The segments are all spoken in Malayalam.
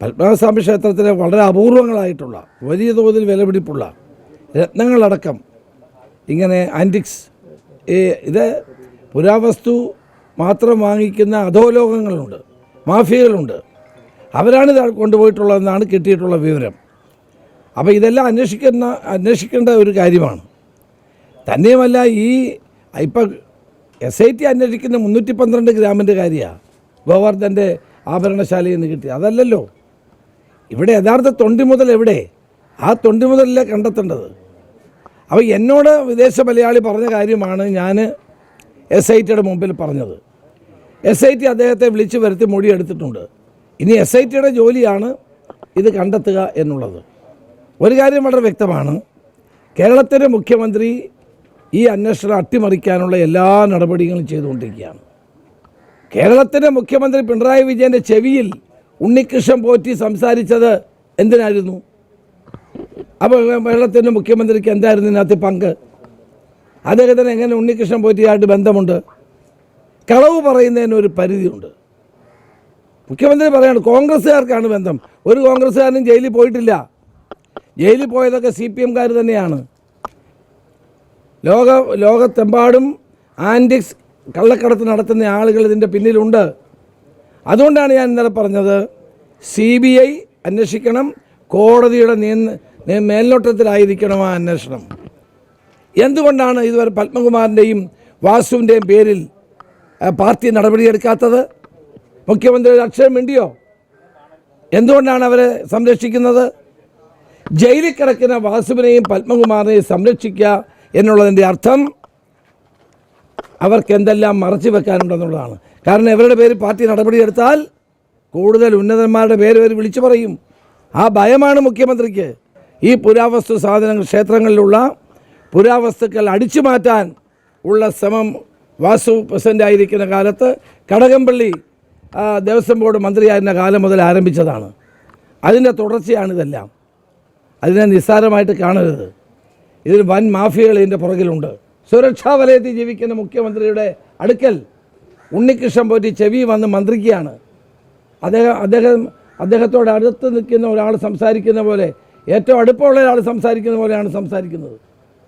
പത്മനാഭസ്വാമി ക്ഷേത്രത്തിലെ വളരെ അപൂർവങ്ങളായിട്ടുള്ള വലിയ തോതിൽ വിലപിടിപ്പുള്ള രത്നങ്ങളടക്കം ഇങ്ങനെ ആന്റിക്സ് ഇത് പുരാവസ്തു മാത്രം വാങ്ങിക്കുന്ന അധോലോകങ്ങളുണ്ട് മാഫിയകളുണ്ട്. അവരാണ് ഇത് കൊണ്ടുപോയിട്ടുള്ളതെന്നാണ് കിട്ടിയിട്ടുള്ള വിവരം. അപ്പോൾ ഇതെല്ലാം അന്വേഷിക്കുന്ന അന്വേഷിക്കേണ്ട ഒരു കാര്യമാണ്. തന്നെയുമല്ല ഈ ഇപ്പം എസ് ഐ ടി അന്വേഷിക്കുന്ന മുന്നൂറ്റി പന്ത്രണ്ട് ഗ്രാമിന്റെ കാര്യമാണ് ഗോവർദ്ധന്റെ ആഭരണശാലയിൽ നിന്ന് കിട്ടി അതല്ലല്ലോ. ഇവിടെ യഥാർത്ഥ തൊണ്ടി മുതൽ എവിടെ? ആ തൊണ്ടി മുതലല്ലേ കണ്ടെത്തേണ്ടത്. അപ്പോൾ എന്നോട് വിദേശ മലയാളി പറഞ്ഞ കാര്യമാണ് ഞാൻ എസ് ഐ ടിയുടെ മുമ്പിൽ പറഞ്ഞത്. എസ് ഐ ടി അദ്ദേഹത്തെ വിളിച്ചു വരുത്തി മൊഴിയെടുത്തിട്ടുണ്ട് ഇനി എസ് ഐ ടിയുടെ ജോലിയാണ് ഇത് കണ്ടെത്തുക എന്നുള്ളത്. ഒരു കാര്യം വളരെ വ്യക്തമാണ്. കേരളത്തിലെ മുഖ്യമന്ത്രി ഈ അന്വേഷണം അട്ടിമറിക്കാനുള്ള എല്ലാ നടപടികളും ചെയ്തുകൊണ്ടിരിക്കുകയാണ്. കേരളത്തിലെ മുഖ്യമന്ത്രി പിണറായി വിജയന്റെ ചെവിയിൽ ഉണ്ണികൃഷ്ണൻ പോറ്റി സംസാരിച്ചത് എന്തിനായിരുന്നു? അപ്പോൾ കേരളത്തിന്റെ മുഖ്യമന്ത്രിക്ക് എന്തായിരുന്നു ഇതിനകത്ത് പങ്ക്? അദ്ദേഹത്തിന് എങ്ങനെ ഉണ്ണികൃഷ്ണൻ പോറ്റിയായിട്ട് ബന്ധമുണ്ട്? കളവ് പറയുന്നതിന് ഒരു പരിധിയുണ്ട്. മുഖ്യമന്ത്രി പറയാണ് കോൺഗ്രസ്സുകാർക്കാണ് ബന്ധം. ഒരു കോൺഗ്രസ്സുകാരനും ജയിലിൽ പോയിട്ടില്ല. ജയിലിൽ പോയതൊക്കെ സി പി എംകാർ തന്നെയാണ്. ലോക ലോകത്തെമ്പാടും ആന്റിക്സ് കള്ളക്കടത്ത് നടത്തുന്ന ആളുകൾ ഇതിന്റെ പിന്നിലുണ്ട്. അതുകൊണ്ടാണ് ഞാൻ ഇന്നലെ പറഞ്ഞത് സി ബി ഐ അന്വേഷിക്കണം കോടതിയുടെ നിയ- മേൽനോട്ടത്തിലായിരിക്കണം ആ അന്വേഷണം. എന്തുകൊണ്ടാണ് ഇതുവരെ പത്മകുമാറിന്റെയും വാസുവിന്റെയും പേരിൽ പാർട്ടി നടപടിയെടുക്കാത്തത്? മുഖ്യമന്ത്രി ഒരു അക്ഷരം മിണ്ടിയോ? എന്തുകൊണ്ടാണ് അവരെ സംരക്ഷിക്കുന്നത്? ജയിലിൽ കിടക്കുന്ന വാസുവിനെയും പത്മകുമാറിനെയും സംരക്ഷിക്കുക എന്നുള്ളതിന്റെ അർത്ഥം അവർക്ക് എന്തെല്ലാം മറച്ചു വെക്കാനുണ്ടെന്നുള്ളതാണ്. കാരണം ഇവരുടെ പേര് പാർട്ടി നടപടിയെടുത്താൽ കൂടുതൽ ഉന്നതന്മാരുടെ പേര് അവർ വിളിച്ചു പറയും. ആ ഭയമാണ് മുഖ്യമന്ത്രിക്ക്. ഈ പുരാവസ്തു സാധനങ്ങൾ ക്ഷേത്രങ്ങളിലുള്ള പുരാവസ്തുക്കൾ അടിച്ചു മാറ്റാൻ ഉള്ള ശ്രമം വാസു പ്രസിഡന്റ് ആയിരിക്കുന്ന കാലത്ത് കടകംപള്ളി ദേവസ്വം ബോർഡ് മന്ത്രിയായിരുന്ന കാലം മുതൽ ആരംഭിച്ചതാണ്. അതിന്റെ തുടർച്ചയാണിതെല്ലാം അതിനെ നിസ്സാരമായിട്ട് കാണരുത്. ഇതിൽ വൻ മാഫിയകൾ ഇതിന്റെ പുറകിലുണ്ട്. സുരക്ഷാ വലയത്തിൽ ജീവിക്കുന്ന മുഖ്യമന്ത്രിയുടെ അടുക്കൽ ഉണ്ണികൃഷ്ണൻ പോറ്റി ചെവി വന്ന് മന്ത്രിക്കുകയാണ്. അദ്ദേഹം അദ്ദേഹം അദ്ദേഹത്തോട് അടുത്ത് നിൽക്കുന്ന ഒരാൾ സംസാരിക്കുന്ന പോലെ ഏറ്റവും അടുപ്പമുള്ള ഒരാൾ സംസാരിക്കുന്ന പോലെയാണ് സംസാരിക്കുന്നത്.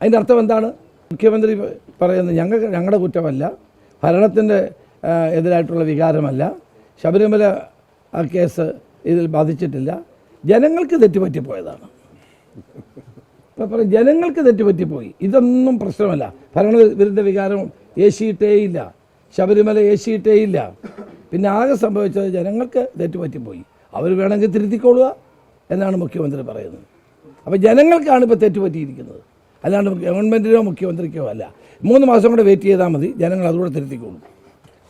അതിന്റെ അർത്ഥം എന്താണ്? മുഖ്യമന്ത്രി പറയുന്നത് ഞങ്ങൾ ഞങ്ങളുടെ കുറ്റമല്ല. ഭരണത്തിന്റെ എതിരായിട്ടുള്ള വികാരമല്ല. ശബരിമല കേസ് ഇതിൽ ബാധിച്ചിട്ടില്ല. ജനങ്ങൾക്ക് തെറ്റുപറ്റിപ്പോയതാണ്. ഇപ്പം പറയും ജനങ്ങൾക്ക് തെറ്റുപറ്റിപ്പോയി. ഇതൊന്നും പ്രശ്നമല്ല. ഭരണവിരുദ്ധ വികാരം ഏശിയിട്ടേയില്ല. ശബരിമല ഏശിയിട്ടേയില്ല. പിന്നെ ആകെ സംഭവിച്ചത് ജനങ്ങൾക്ക് തെറ്റുപറ്റിപ്പോയി അവർ വേണമെങ്കിൽ തിരുത്തിക്കൊള്ളുക എന്നാണ് മുഖ്യമന്ത്രി പറയുന്നത്. അപ്പോൾ ജനങ്ങൾക്കാണ് ഇപ്പോൾ തെറ്റുപറ്റിയിരിക്കുന്നത് അല്ലാണ്ട് ഗവൺമെന്റിനോ മുഖ്യമന്ത്രിക്കോ അല്ല. മൂന്ന് മാസം കൂടെ വെയിറ്റ് ചെയ്താൽ മതി ജനങ്ങൾ അതുകൂടെ തിരുത്തിക്കൊള്ളും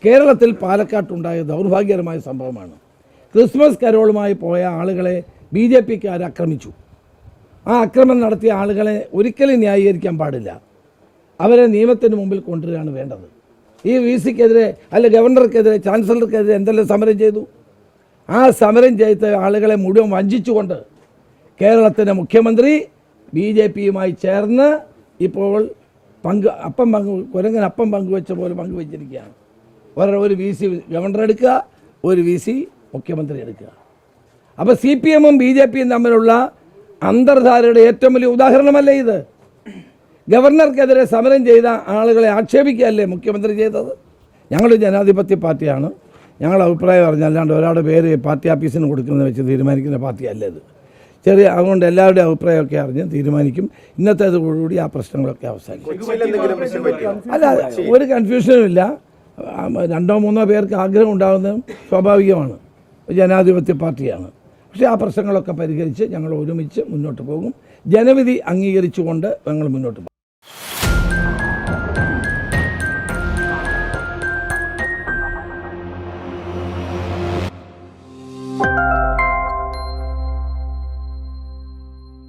കേരളത്തിൽ പാലക്കാട്ടുണ്ടായ ദൗർഭാഗ്യകരമായ സംഭവമാണ്. ക്രിസ്മസ് കരോളുമായി പോയ ആളുകളെ ബി ജെ പിക്കാർ ആക്രമിച്ചു? ആ അക്രമം നടത്തിയ ആളുകളെ ഒരിക്കലും ന്യായീകരിക്കാൻ പാടില്ല. അവരെ നിയമത്തിന് മുമ്പിൽ കൊണ്ടുവരികയാണ് വേണ്ടത്. ഈ വി സിക്കെതിരെ അല്ല ഗവർണർക്കെതിരെ ചാൻസലർക്കെതിരെ എന്തെല്ലാം സമരം ചെയ്തു? ആ സമരം ചെയ്ത ആളുകളെ മുഴുവൻ വഞ്ചിച്ചുകൊണ്ട് കേരളത്തിന്റെ മുഖ്യമന്ത്രി ബി ജെ പിയുമായി ചേർന്ന് ഇപ്പോൾ പങ്ക് അപ്പം പങ്കു കുരങ്ങൻ അപ്പം പങ്കുവെച്ച പോലെ പങ്കുവെച്ചിരിക്കുകയാണ്. ഒരു ഒരു വി സി ഗവർണർ എടുക്കുക ഒരു വി സി മുഖ്യമന്ത്രി എടുക്കുക. അപ്പോൾ സി പി എമ്മും ബി ജെ പിയും തമ്മിലുള്ള അന്തർധാരയുടെ ഏറ്റവും വലിയ ഉദാഹരണമല്ലേ ഇത്? ഗവർണർക്കെതിരെ സമരം ചെയ്ത ആളുകളെ ആക്ഷേപിക്കുകയല്ലേ മുഖ്യമന്ത്രി ചെയ്തത്? ഞങ്ങൾ ജനാധിപത്യ പാർട്ടിയാണ്. ഞങ്ങളുടെ അഭിപ്രായം പറഞ്ഞാൽ അല്ലാണ്ട് ഒരാളുടെ പേര് പാർട്ടി ഓഫീസിന് കൊടുക്കുന്നത് വെച്ച് തീരുമാനിക്കുന്ന പാർട്ടിയല്ല ഇത്. ചെറിയ അതുകൊണ്ട് എല്ലാവരുടെയും അഭിപ്രായമൊക്കെ അറിഞ്ഞ് തീരുമാനിക്കും. ഇന്നത്തേത് കൂടി ആ പ്രശ്നങ്ങളൊക്കെ അവസാനിക്കും. അല്ല ഒരു കൺഫ്യൂഷനും ഇല്ല. രണ്ടോ മൂന്നോ പേർക്ക് ആഗ്രഹം ഉണ്ടാകുന്നതും സ്വാഭാവികമാണ്. ജനാധിപത്യ പാർട്ടിയാണ്. പക്ഷേ ആ പ്രശ്നങ്ങളൊക്കെ പരിഹരിച്ച് ഞങ്ങൾ ഒരുമിച്ച് മുന്നോട്ട് പോകും. ജനവിധി അംഗീകരിച്ചുകൊണ്ട് ഞങ്ങൾ മുന്നോട്ട് പോകും.